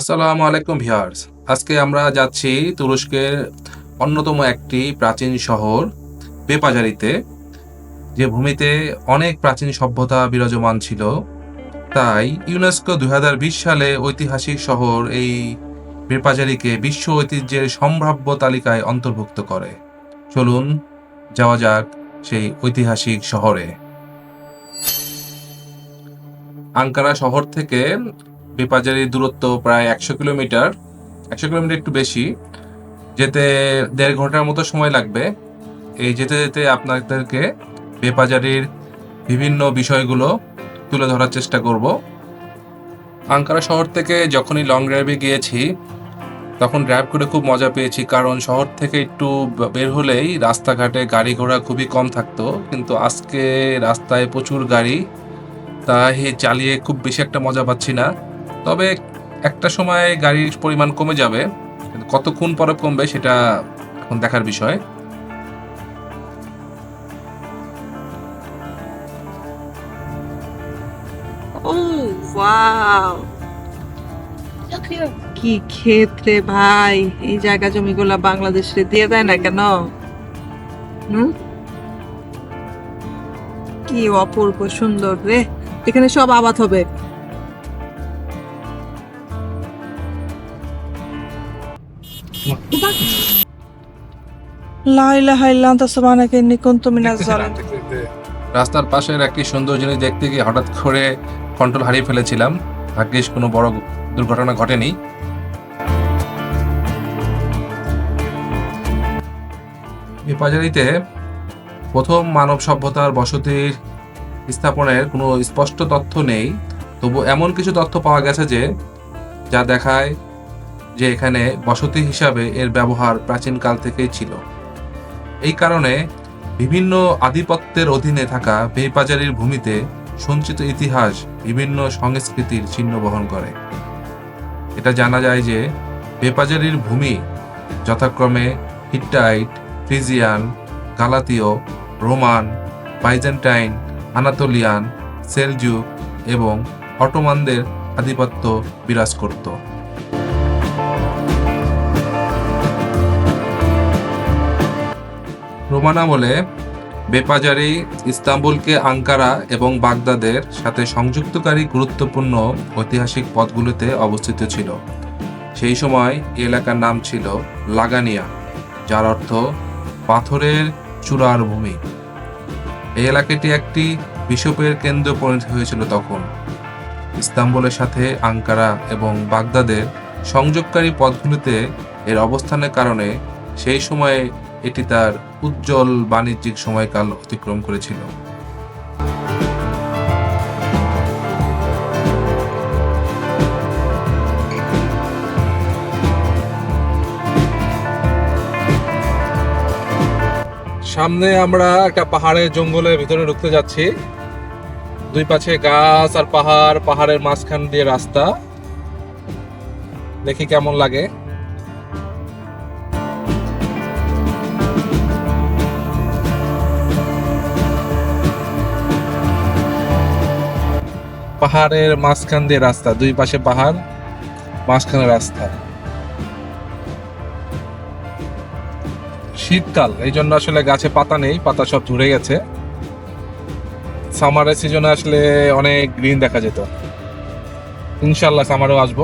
আসসালামু আলাইকুম ভিউয়ার্স। আজকে আমরা যাচ্ছি তুরস্কের অন্যতম একটি প্রাচীন শহর, বেপাজারিতে, যে ভূমিতে অনেক প্রাচীন সভ্যতা বিরাজমান ছিল। তাই ইউনেস্কো দুই সালে ঐতিহাসিক শহর এই বেপাজারিকে বিশ্ব ঐতিহ্যের সম্ভাব্য তালিকায় অন্তর্ভুক্ত করে। চলুন যাওয়া যাক সেই ঐতিহাসিক শহরে। আঙ্কারা শহর থেকে বেপাজারির দূরত্ব প্রায় একশো কিলোমিটার একশো কিলোমিটার একটু বেশি। যেতে দেড় ঘণ্টার মতো সময় লাগবে। এই যেতে যেতে আপনাদেরকে বেপাজারির বিভিন্ন বিষয়গুলো তুলে ধরার চেষ্টা করব। আঙ্কারা শহর থেকে যখনই লং ড্রাইভে গিয়েছি, তখন ড্রাইভ করে খুব মজা পেয়েছি। কারণ শহর থেকে একটু বের হলেই রাস্তাঘাটে গাড়ি ঘোড়া খুবই কম থাকতো। কিন্তু আজকে রাস্তায় প্রচুর গাড়ি, তাই চালিয়ে খুব বেশি একটা মজা পাচ্ছি না। তবে একটা সময় গাড়ির পরিমাণ কমে যাবে, কিন্তু কতক্ষণ পরে কমবে সেটা এখন দেখার বিষয়। কি ক্ষেত্রে ভাই, এই জায়গা জমিগুলা বাংলাদেশে দিয়ে দেয় না কেন? কি অপূর্ব সুন্দর রে, এখানে সব আবাদ হবে। রাস্তার পাশের একটি সুন্দর জিনিস দেখতে গিয়ে হঠাৎ করে কন্ট্রোল হারিয়ে ফেলেছিলাম। ভাগ্যিস কোনো বড় দুর্ঘটনা ঘটেনি। বিপাজারিতে প্রথম মানব সভ্যতার বসতির স্থাপনের কোনো স্পষ্ট তথ্য নেই। তবু এমন কিছু তথ্য পাওয়া গেছে যে যা দেখায় যে এখানে বসতি হিসাবে এর ব্যবহার প্রাচীনকাল থেকেই ছিল। এই কারণে বিভিন্ন আধিপত্যের অধীনে থাকা বেপাজারির ভূমিতে সঞ্চিত ইতিহাস বিভিন্ন সংস্কৃতির চিহ্ন বহন করে। এটা জানা যায় যে বেপাজারির ভূমি যথাক্রমে হিট্টাইট, ফ্রিজিয়ান, গালাতীয়, রোমান, বাইজেন্টাইন, আনাতোলিয়ান, সেলজুক এবং অটোমানদের আধিপত্য বিরাজ করত। রোমান আমলে বেপাজারি ইস্তাম্বুলকে আঙ্কারা এবং বাগদাদের সাথে সংযুক্তকারী গুরুত্বপূর্ণ ঐতিহাসিক পথগুলোতে অবস্থিত ছিল। সেই সময় এলাকার নাম ছিল লাগানিয়া, যার অর্থ পাথরের চূড়ার ভূমি। এই এলাকাটি একটি বিশপের কেন্দ্র পরিণত হয়েছিল তখন। ইস্তাম্বুলের সাথে আঙ্কারা এবং বাগদাদের সংযোগকারী পথগুলিতে এর অবস্থানের কারণে সেই সময়ে এটি তার উজ্জ্বল বাণিজ্যিক সময়কাল অতিক্রম করেছিল। সামনে আমরা একটা পাহাড়ের জঙ্গলের ভিতরে ঢুকতে যাচ্ছি। দুই পাশে গাছ আর পাহাড়, পাহাড়ের মাঝখান দিয়ে রাস্তা। দেখি কেমন লাগে। পাহাড়ের মাঝখান দিয়ে রাস্তা, দুই পাশে পাহাড়, মাঝখানে রাস্তা। শীতকাল এই জন্য আসলে গাছে পাতা নেই, পাতা সব ঝরে গেছে। সামারের সিজনে আসলে অনেক গ্রিন দেখা যেত। ইনশাল্লাহ সামারও আসব।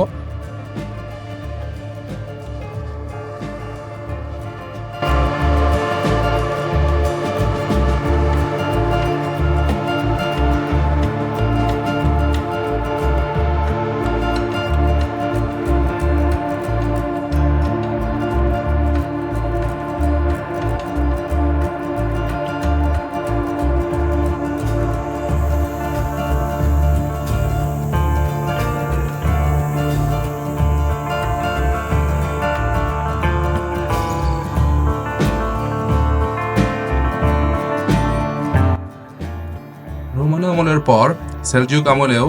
আমলের পর সেলজুক আমলেও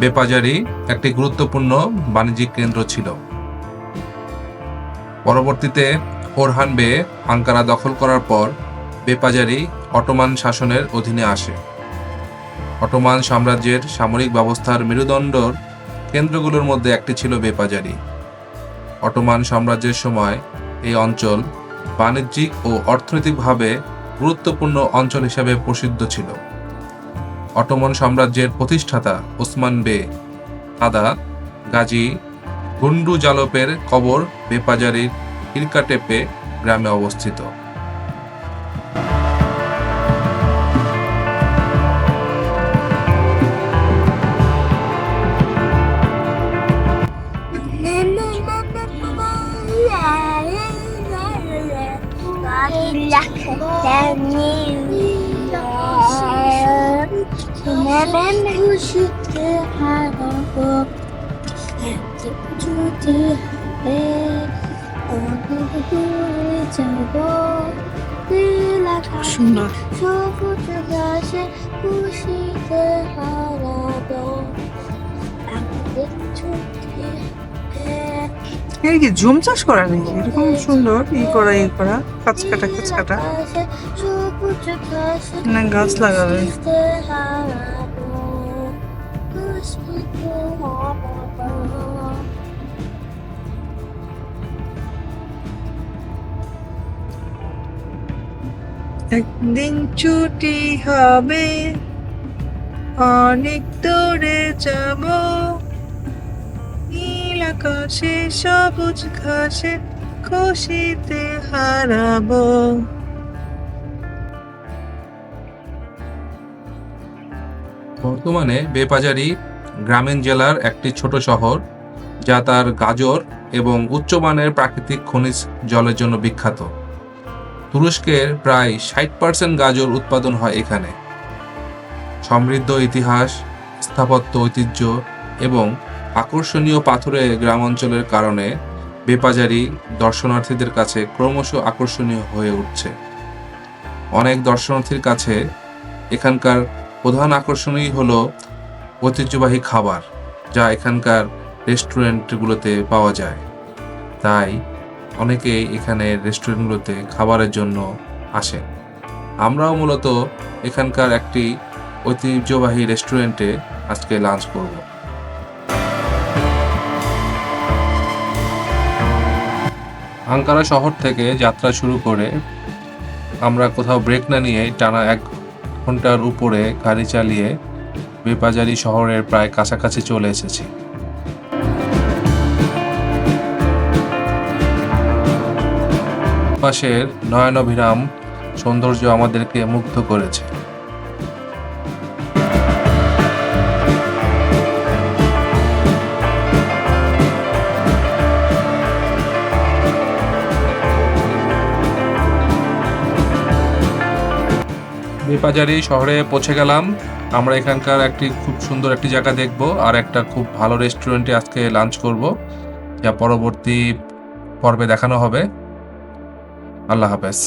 বেপাজারি একটি গুরুত্বপূর্ণ বাণিজ্যিক কেন্দ্র ছিল। পরবর্তীতে ওরহান বে আঙ্কারা দখল করার পর বেপাজারি অটোমান শাসনের অধীনে আসে। অটোমান সাম্রাজ্যের সামরিক ব্যবস্থার মেরুদণ্ডর কেন্দ্রগুলোর মধ্যে একটি ছিল বেপাজারি। অটোমান সাম্রাজ্যের সময় এই অঞ্চল বাণিজ্যিক ও অর্থনৈতিকভাবে গুরুত্বপূর্ণ অঞ্চল হিসাবে প্রসিদ্ধ ছিল। অটোমান সাম্রাজ্যের প্রতিষ্ঠাতা ওসমান বে আদা গাজী গুন্ডু জালপের কবর বেপাজারির হিলকাটেপে গ্রামে অবস্থিত। সুন্দর সবুজ ঘাসে খুশিতে হারাবো আমাদের কি ঝুম চাষ করা নাকি? এরকম সুন্দর ই করা ই করা কাছ কাটা কাছ কাটা না গাছ লাগাবে। একদিন ছুটি হবে, অনেক দূরে যাব। নীল আকাশে সবুজ ঘাসে খুশিতে হারাবো। বর্তমানে বেপাজারি গ্রামীণ জেলার একটি ছোট শহর, যা তার গাজর এবং উচ্চমানের প্রাকৃতিক খনিজ জলের জন্য বিখ্যাত। তুরস্কের প্রায় ষাট পার্সেন্ট গাজর উৎপাদন হয় এখানে। সমৃদ্ধ ইতিহাস, স্থাপত্য ঐতিহ্য এবং আকর্ষণীয় পাথুরে গ্রাম অঞ্চলের কারণে বেপাজারি দর্শনার্থীদের কাছে ক্রমশ আকর্ষণীয় হয়ে উঠছে। অনেক দর্শনার্থীর কাছে এখানকার প্রধান আকর্ষণই হলো ঐতিহ্যবাহী খাবার, যা এখানকার রেস্টুরেন্টগুলোতে পাওয়া যায়। তাই অনেকেই এখানে রেস্টুরেন্টগুলোতে খাবারের জন্য আসেন আমরাও মূলত এখানকার একটি ঐতিহ্যবাহী রেস্টুরেন্টে আজকে লাঞ্চ করব। আঙ্কারা শহর থেকে যাত্রা শুরু করে আমরা কোথাও ব্রেক না নিয়ে টানা এক ঘণ্টার উপরে গাড়ি চালিয়ে বেপাজারি শহরের প্রায় কাছাকাছি চলে এসেছি। পাশের নয়নভিরাম সৌন্দর্য আমাদেরকে মুগ্ধ করেছে। বেপাজারি শহরে পৌঁছে গেলাম। আমরা এখানকার একটি খুব সুন্দর একটি জায়গা দেখব আর একটা খুব ভালো রেস্টুরেন্টে আজকে লাঞ্চ করব, যা পরবর্তী পর্বে দেখানো হবে। আল্লাহ হাফেজ।